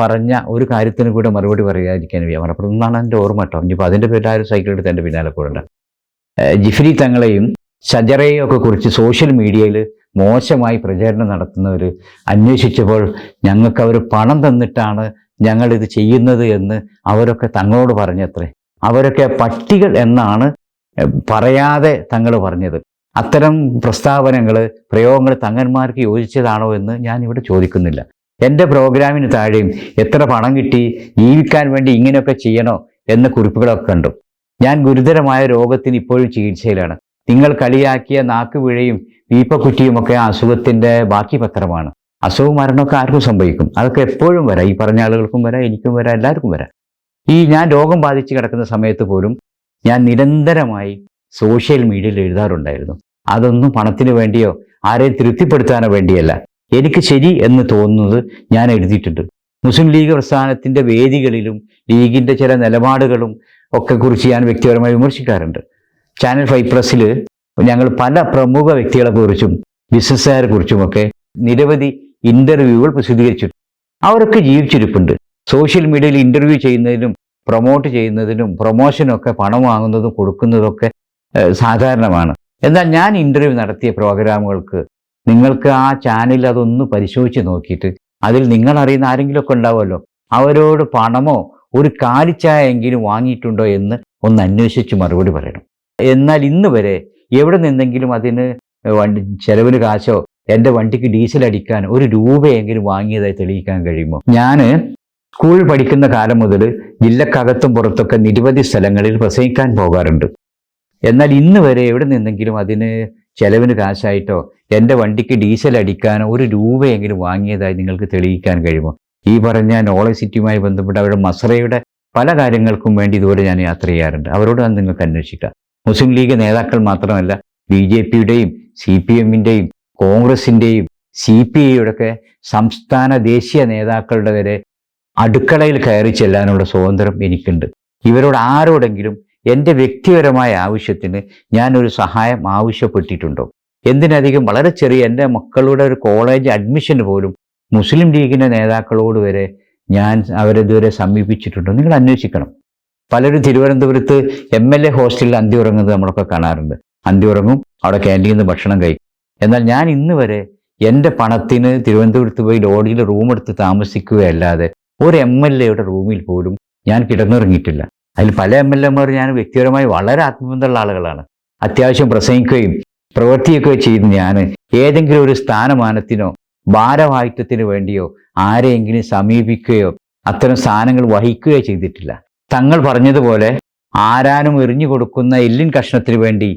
പറഞ്ഞ ഒരു കാര്യത്തിന് കൂടെ മറുപടി പറയാതിരിക്കാൻ വയ്യ. മലപ്പുറത്ത് നിന്നാണ് എന്റെ ഓർമ്മ കേട്ടോ. ഇനിയിപ്പോൾ അതിന്റെ പേരിൽ ആരും സൈക്കിൾ എടുത്ത് എന്റെ പിന്നാലെ കൂടെ ജിഫ്രി തങ്ങളെയും ഷജറയെയും ഒക്കെ കുറിച്ച് സോഷ്യൽ മീഡിയയിൽ മോശമായി പ്രചാരണം നടത്തുന്നവർ അന്വേഷിച്ചപ്പോൾ ഞങ്ങൾക്ക് അവർ പണം തന്നിട്ടാണ് ഞങ്ങളിത് ചെയ്യുന്നത് എന്ന് അവരൊക്കെ തങ്ങളോട് പറഞ്ഞത്രേ. അവരൊക്കെ പട്ടികൾ എന്നാണ് പറയാതെ തങ്ങൾ പറഞ്ഞത്. അത്തരം പ്രസ്താവനകൾ പ്രയോഗങ്ങൾ തങ്ങന്മാർക്ക് യോജിച്ചതാണോ എന്ന് ഞാൻ ഇവിടെ ചോദിക്കുന്നില്ല. എന്റെ പ്രോഗ്രാമിന് താഴെയും എത്ര പണം കിട്ടി ജീവിക്കാൻ വേണ്ടി ഇങ്ങനെയൊക്കെ ചെയ്യണോ എന്ന കുറിപ്പുകളൊക്കെ കണ്ടു. ഞാൻ ഗുരുതരമായ രോഗത്തിന് ഇപ്പോഴും ചികിത്സയിലാണ്. നിങ്ങൾ കളിയാക്കിയ നാക്കുപിഴയും വീപ്പക്കുറ്റിയുമൊക്കെ അസുഖത്തിന്റെ ബാക്കി പത്രമാണ്. അസുഖവും മരണമൊക്കെ ആർക്കും സംഭവിക്കും. അതൊക്കെ എപ്പോഴും വരാം. ഈ പറഞ്ഞ ആളുകൾക്കും വരാം എനിക്കും വരാം എല്ലാവർക്കും വരാം. ഈ ഞാൻ രോഗം ബാധിച്ച് കിടക്കുന്ന സമയത്ത് പോലും ഞാൻ നിരന്തരമായി സോഷ്യൽ മീഡിയയിൽ എഴുതാറുണ്ടായിരുന്നു. അതൊന്നും പണത്തിന് വേണ്ടിയോ ആരെയും തൃപ്തിപ്പെടുത്താനോ വേണ്ടിയല്ല. എനിക്ക് ശരി എന്ന് തോന്നുന്നത് ഞാൻ എഴുതിയിട്ടുണ്ട്. മുസ്ലിം ലീഗ് പ്രസ്ഥാനത്തിന്റെ വേദികളിലും ലീഗിന്റെ ചില നിലപാടുകളും ഒക്കെ കുറിച്ച് ഞാൻ വ്യക്തിപരമായി വിമർശിക്കാറുണ്ട്. ചാനൽ ഫൈവ് പ്ലസ്സിൽ ഞങ്ങൾ പല പ്രമുഖ വ്യക്തികളെ കുറിച്ചും ബിസിനസ്സുകാരെ കുറിച്ചുമൊക്കെ നിരവധി ഇന്റർവ്യൂകൾ പ്രസിദ്ധീകരിച്ചിട്ടുണ്ട്. അവരൊക്കെ ജീവിച്ചിരിപ്പുണ്ട്. സോഷ്യൽ മീഡിയയിൽ ഇന്റർവ്യൂ ചെയ്യുന്നതിനും പ്രൊമോട്ട് ചെയ്യുന്നതിനും പ്രൊമോഷനൊക്കെ പണം വാങ്ങുന്നതും കൊടുക്കുന്നതൊക്കെ സാധാരണമാണ്. എന്നാൽ ഞാൻ ഇന്റർവ്യൂ നടത്തിയ പ്രോഗ്രാമുകൾക്ക് നിങ്ങൾക്ക് ആ ചാനൽ അതൊന്ന് പരിശോധിച്ച് നോക്കിയിട്ട് അതിൽ നിങ്ങൾ അറിയുന്ന ആരെങ്കിലുമൊക്കെ ഉണ്ടാവുമല്ലോ. അവരോട് പണമോ ഒരു കാലിച്ചായെങ്കിലും വാങ്ങിയിട്ടുണ്ടോ എന്ന് ഒന്ന് അന്വേഷിച്ച് മറുപടി പറയണം. എന്നാൽ ഇന്ന് വരെ എവിടെ നിന്നെങ്കിലും അതിന് വണ്ടി ചെലവിന് കാശോ എന്റെ വണ്ടിക്ക് ഡീസൽ അടിക്കാൻ ഒരു രൂപയെങ്കിലും വാങ്ങിയതായി തെളിയിക്കാൻ കഴിയുമോ? ഞാൻ സ്കൂൾ പഠിക്കുന്ന കാലം മുതൽ ജില്ലക്കകത്തും പുറത്തൊക്കെ നിരവധി സ്ഥലങ്ങളിൽ പ്രസംഗിക്കാൻ പോകാറുണ്ട്. എന്നാൽ ഇന്ന് വരെ എവിടെ നിന്നെങ്കിലും അതിന് ചെലവിന് കാശായിട്ടോ എന്റെ വണ്ടിക്ക് ഡീസൽ അടിക്കാൻ ഒരു രൂപയെങ്കിലും വാങ്ങിയതായി നിങ്ങൾക്ക് തെളിയിക്കാൻ കഴിയുമോ? ഈ പറഞ്ഞ നോളജ് സിറ്റിയുമായി ബന്ധപ്പെട്ട് അവരുടെ മസറയുടെ പല കാര്യങ്ങൾക്കും വേണ്ടി ഇതുപോലെ ഞാൻ യാത്ര ചെയ്യാറുണ്ട്. അവരോട് നിങ്ങൾക്ക് അന്വേഷിക്കാം. മുസ്ലിം ലീഗ് നേതാക്കൾ മാത്രമല്ല ബി ജെ പിയുടെയും സി പി എമ്മിന്റെയും കോൺഗ്രസിന്റെയും സി പി ഐയുടെ ഒക്കെ സംസ്ഥാന ദേശീയ നേതാക്കളുടെ വരെ അടുക്കളയിൽ കയറി ചെല്ലാനുള്ള സ്വാതന്ത്ര്യം എനിക്കുണ്ട്. ഇവരോട് ആരോടെങ്കിലും എന്റെ വ്യക്തിപരമായ ആവശ്യത്തിന് ഞാനൊരു സഹായം ആവശ്യപ്പെട്ടിട്ടുണ്ടോ? എന്തിനധികം വളരെ ചെറിയ എന്റെ മക്കളുടെ ഒരു കോളേജ് അഡ്മിഷന് പോലും മുസ്ലിം ലീഗിന്റെ നേതാക്കളോട് വരെ ഞാൻ അവരിതുവരെ സമീപിച്ചിട്ടുണ്ടോ? നിങ്ങൾ അന്വേഷിക്കണം. പലരും തിരുവനന്തപുരത്ത് എം എൽ എ ഹോസ്റ്റലിൽ അന്തി ഉറങ്ങുന്നത് നമ്മളൊക്കെ കാണാറുണ്ട്. അന്തി ഉറങ്ങും അവിടെ ക്യാന്റീനിൽ നിന്ന് ഭക്ഷണം കഴിക്കും. എന്നാൽ ഞാൻ ഇന്ന് വരെ എന്റെ പണത്തിന് തിരുവനന്തപുരത്ത് പോയി ലോഡ്ജിൽ റൂം എടുത്ത് താമസിക്കുകയല്ലാതെ ഒരു എം എൽ എയുടെ റൂമിൽ പോലും ഞാൻ കിടന്നുറങ്ങിയിട്ടില്ല. അതിൽ പല എം എൽ എമാർ ഞാൻ വ്യക്തിപരമായി വളരെ ആത്മബന്ധമുള്ള ആളുകളാണ്. അത്യാവശ്യം പ്രസംഗിക്കുകയും പ്രവർത്തിയൊക്കെ ചെയ്ത് ഞാൻ ഏതെങ്കിലും ഒരു സ്ഥാനമാനത്തിനോ ഭാരവാഹിത്വത്തിന് വേണ്ടിയോ ആരെയെങ്കിലും സമീപിക്കുകയോ അത്തരം സ്ഥാനങ്ങൾ വഹിക്കുകയോ ചെയ്തിട്ടില്ല. തങ്ങൾ പറഞ്ഞതുപോലെ ആരാനും എറിഞ്ഞു കൊടുക്കുന്ന എല്ലിൻ കഷ്ണത്തിനു വേണ്ടി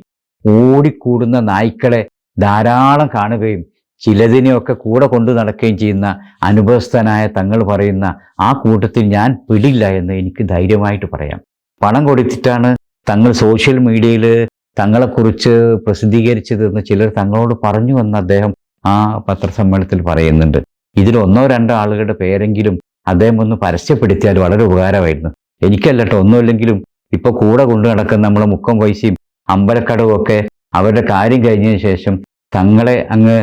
ഓടിക്കൂടുന്ന നായ്ക്കളെ ധാരാളം കാണുകയും ചിലതിനെയൊക്കെ കൂടെ കൊണ്ടു നടക്കുകയും ചെയ്യുന്ന അനുഭവസ്ഥനായ തങ്ങൾ പറയുന്ന ആ കൂട്ടത്തിൽ ഞാൻ പിടില്ല എന്ന് എനിക്ക് ധൈര്യമായിട്ട് പറയാം. പണം കൊടുത്തിട്ടാണ് തങ്ങൾ സോഷ്യൽ മീഡിയയിൽ തങ്ങളെക്കുറിച്ച് പ്രസിദ്ധീകരിച്ചതെന്ന് ചിലർ തങ്ങളോട് പറഞ്ഞു എന്ന് അദ്ദേഹം ആ പത്രസമ്മേളനത്തിൽ പറയുന്നുണ്ട്. ഇതിൽ ഒന്നോ രണ്ടോ ആളുകളുടെ പേരെങ്കിലും അദ്ദേഹം ഒന്ന് പരസ്യപ്പെടുത്തിയാൽ വളരെ ഉപകാരമായിരുന്നു. എനിക്കല്ലട്ടോ ഒന്നുമില്ലെങ്കിലും ഇപ്പൊ കൂടെ കൊണ്ടു നടക്കുന്ന നമ്മളെ മുക്കം വൈശ്യം അമ്പലക്കടവും ഒക്കെ അവരുടെ കാര്യം കഴിഞ്ഞതിന് ശേഷം തങ്ങളെ അങ്ങ്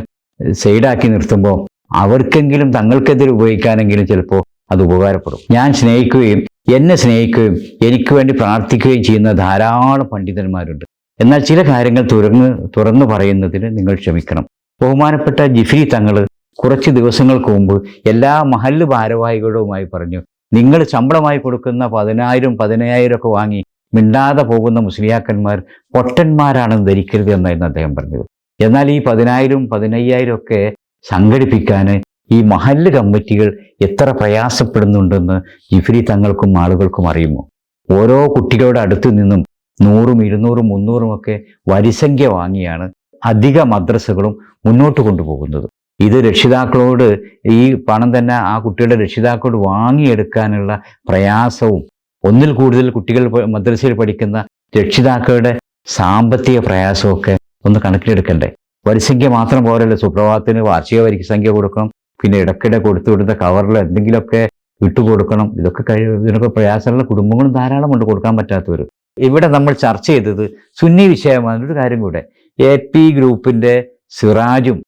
സൈഡാക്കി നിർത്തുമ്പോൾ അവർക്കെങ്കിലും തങ്ങൾക്കെതിരെ ഉപയോഗിക്കാനെങ്കിലും ചിലപ്പോൾ അത് ഉപകാരപ്പെടും. ഞാൻ സ്നേഹിക്കുകയും എന്നെ സ്നേഹിക്കുകയും എനിക്ക് വേണ്ടി പ്രാർത്ഥിക്കുകയും ചെയ്യുന്ന ധാരാളം പണ്ഡിതന്മാരുണ്ട്. എന്നാൽ ചില കാര്യങ്ങൾ തുറന്ന് തുറന്നു പറയുന്നതിന് നിങ്ങൾ ക്ഷമിക്കണം. ബഹുമാനപ്പെട്ട ജിഫ്രി തങ്ങൾ കുറച്ച് ദിവസങ്ങൾക്ക് മുമ്പ് എല്ലാ മഹല്ല് ഭാരവാഹികളുമായി പറഞ്ഞു നിങ്ങൾ ശമ്പളമായി കൊടുക്കുന്ന പതിനായിരം പതിനയ്യായിരം ഒക്കെ വാങ്ങി മിണ്ടാതെ പോകുന്ന മുസ്ലിയാക്കന്മാർ പൊട്ടന്മാരാണെന്ന് ധരിക്കരുത് എന്നായിരുന്നു അദ്ദേഹം പറഞ്ഞത്. എന്നാൽ ഈ പതിനായിരം പതിനയ്യായിരം ഒക്കെ സംഘടിപ്പിക്കാൻ ഈ മഹല്ല് കമ്മിറ്റികൾ എത്ര പ്രയാസപ്പെടുന്നുണ്ടെന്ന് ജിഫ്രി തങ്ങൾക്കും ആളുകൾക്കും അറിയുമോ? ഓരോ കുട്ടികളുടെ അടുത്ത് നിന്നും നൂറും ഇരുന്നൂറും മുന്നൂറും ഒക്കെ വരിസംഖ്യ വാങ്ങിയാണ് അധിക മദ്രസകളും മുന്നോട്ട് കൊണ്ടുപോകുന്നത്. ഇത് രക്ഷിതാക്കളോട് ഈ പണം തന്നെ ആ കുട്ടികളുടെ രക്ഷിതാക്കളോട് വാങ്ങിയെടുക്കാനുള്ള പ്രയാസവും ഒന്നിൽ കൂടുതൽ കുട്ടികൾ മദ്രസയിൽ പഠിക്കുന്ന രക്ഷിതാക്കളുടെ സാമ്പത്തിക പ്രയാസമൊക്കെ ഒന്ന് കണക്കിലെടുക്കണ്ടേ. വരിസംഖ്യ മാത്രം പോരല്ലോ. സുപ്രഭാതത്തിന് വാർഷിക വരിസംഖ്യ കൊടുക്കണം. പിന്നെ ഇടയ്ക്കിടെ കൊടുത്തു വിടുന്ന കവറിൽ എന്തെങ്കിലുമൊക്കെ വിട്ടുകൊടുക്കണം ഇതൊക്കെ കഴിവ് ഇതിനൊക്കെ പ്രയാസമുള്ള കുടുംബങ്ങളും ധാരാളമുണ്ട് കൊടുക്കാൻ പറ്റാത്തവർ ഇവിടെ നമ്മൾ ചർച്ച ചെയ്തത് സുന്നി വിഷയമാണ് ഒരു കാര്യം കൂടെ. എ പി ഗ്രൂപ്പിന്റെ സിറാജും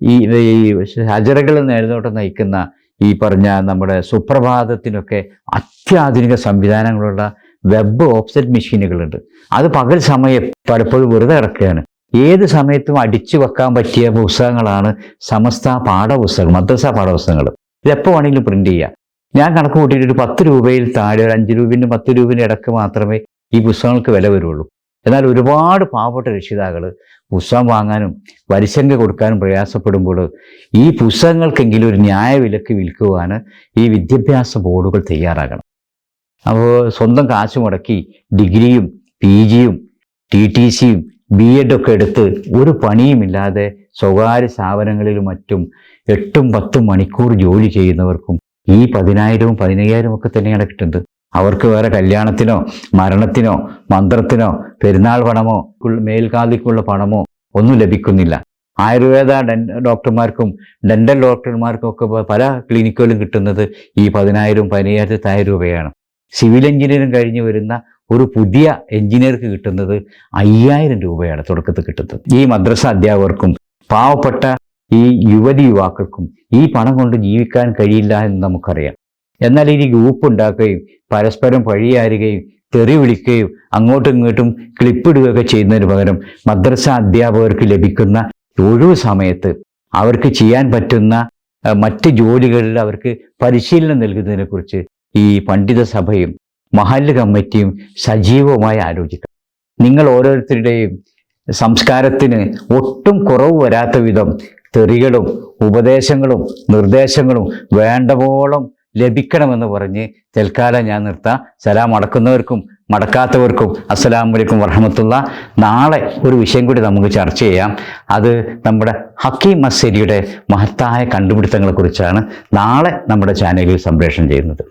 ഈ ഹജറകൾ നേരിടോട്ട് നയിക്കുന്ന ഈ പറഞ്ഞ നമ്മുടെ സുപ്രഭാതത്തിനൊക്കെ അത്യാധുനിക സംവിധാനങ്ങളുള്ള വെബ് ഓഫ്സെറ്റ് മെഷീനുകളുണ്ട്. അത് പകൽ സമയം പലപ്പോഴും വെറുതെ കിടക്കുകയാണ്. ഏത് സമയത്തും അടിച്ചു വെക്കാൻ പറ്റിയ പുസ്തകങ്ങളാണ് സമസ്ത പാഠപുസ്തകം മദ്രസ പാഠപുസ്തകങ്ങൾ. ഇതെപ്പോൾ വേണമെങ്കിലും പ്രിന്റ് ചെയ്യാം. ഞാൻ കണക്ക് കൂട്ടിയിട്ട് ഒരു പത്ത് രൂപയിൽ താഴെ ഒരു അഞ്ച് രൂപേന്റെ പത്ത് രൂപേന്റെ ഇടയ്ക്ക് മാത്രമേ ഈ പുസ്തകങ്ങൾക്ക് വില വരുള്ളൂ. എന്നാൽ ഒരുപാട് പാവപ്പെട്ട രക്ഷിതാക്കൾ പുസ്തകം വാങ്ങാനും പരിശങ്ക കൊടുക്കാനും പ്രയാസപ്പെടുമ്പോൾ ഈ പുസ്തകങ്ങൾക്കെങ്കിലും ഒരു ന്യായ ന്യായവിലക്ക് വിൽക്കുവാൻ ഈ വിദ്യാഭ്യാസ ബോർഡുകൾ തയ്യാറാകണം. അപ്പോൾ സ്വന്തം കാശ് മുടക്കി ഡിഗ്രിയും പി ജിയും ടി ടി സിയും ബി എഡൊക്കെ എടുത്ത് ഒരു പണിയുമില്ലാതെ സ്വകാര്യ സ്ഥാപനങ്ങളിലും മറ്റും എട്ടും പത്തും മണിക്കൂർ ജോലി ചെയ്യുന്നവർക്കും ഈ പതിനായിരവും പതിനയ്യായിരവും ഒക്കെ തന്നെയാണ് കിട്ടുന്നത്. അവർക്ക് വേറെ കല്യാണത്തിനോ മരണത്തിനോ മന്ത്രത്തിനോ പെരുന്നാൾ പണമോ മേൽകാതിക്കുള്ള പണമോ ഒന്നും ലഭിക്കുന്നില്ല. ആയുർവേദ ഡോക്ടർമാർക്കും ഡെന്റൽ ഡോക്ടർമാർക്കും ഒക്കെ പല ക്ലിനിക്കുകളും കിട്ടുന്നത് ഈ പതിനായിരവും പതിനയ്യായിരത്തായിരം രൂപയാണ്. സിവിൽ എഞ്ചിനീയറിംഗ് കഴിഞ്ഞ് വരുന്ന ഒരു പുതിയ എഞ്ചിനീയർക്ക് കിട്ടുന്നത് അയ്യായിരം രൂപയാണ് തുടക്കത്തിൽ കിട്ടുന്നത്. ഈ മദ്രസ അധ്യാപകർക്കും പാവപ്പെട്ട ഈ യുവതി യുവാക്കൾക്കും ഈ പണം കൊണ്ട് ജീവിക്കാൻ കഴിയില്ല എന്ന് നമുക്കറിയാം. എന്നാൽ ഇനി ഗ്രൂപ്പ് ഉണ്ടാക്കുകയും പരസ്പരം പഴിയാരുകയും തെറി വിളിക്കുകയും അങ്ങോട്ടും ഇങ്ങോട്ടും ക്ലിപ്പിടുകയൊക്കെ ചെയ്യുന്നതിന് പകരം മദ്രസ അധ്യാപകർക്ക് ലഭിക്കുന്ന ഒഴിവ് സമയത്ത് അവർക്ക് ചെയ്യാൻ പറ്റുന്ന മറ്റ് ജോലികളിൽ അവർക്ക് പരിശീലനം നൽകുന്നതിനെക്കുറിച്ച് ഈ പണ്ഡിത സഭയും മഹല്ല് കമ്മിറ്റിയും സജീവമായി ആലോചിക്കണം. നിങ്ങൾ ഓരോരുത്തരുടെയും സംസ്കാരത്തിന് ഒട്ടും കുറവ് വരാത്ത വിധം തെറികളും ഉപദേശങ്ങളും നിർദ്ദേശങ്ങളും വേണ്ടവോളം ലഭിക്കണമെന്ന് പറഞ്ഞ് തൽക്കാലം ഞാൻ നിർത്താം. സലാം മടക്കുന്നവർക്കും മടക്കാത്തവർക്കും അസ്സലാം അലൈക്കും വർഹമത്തുള്ള നാളെ ഒരു വിഷയം കൂടി നമുക്ക് ചർച്ച ചെയ്യാം. അത് നമ്മുടെ ഹക്കീം മസ്സരിയുടെ മഹത്തായ കണ്ടുപിടുത്തങ്ങളെക്കുറിച്ചാണ് നാളെ നമ്മുടെ ചാനലിൽ സംപ്രേഷണം ചെയ്യുന്നത്.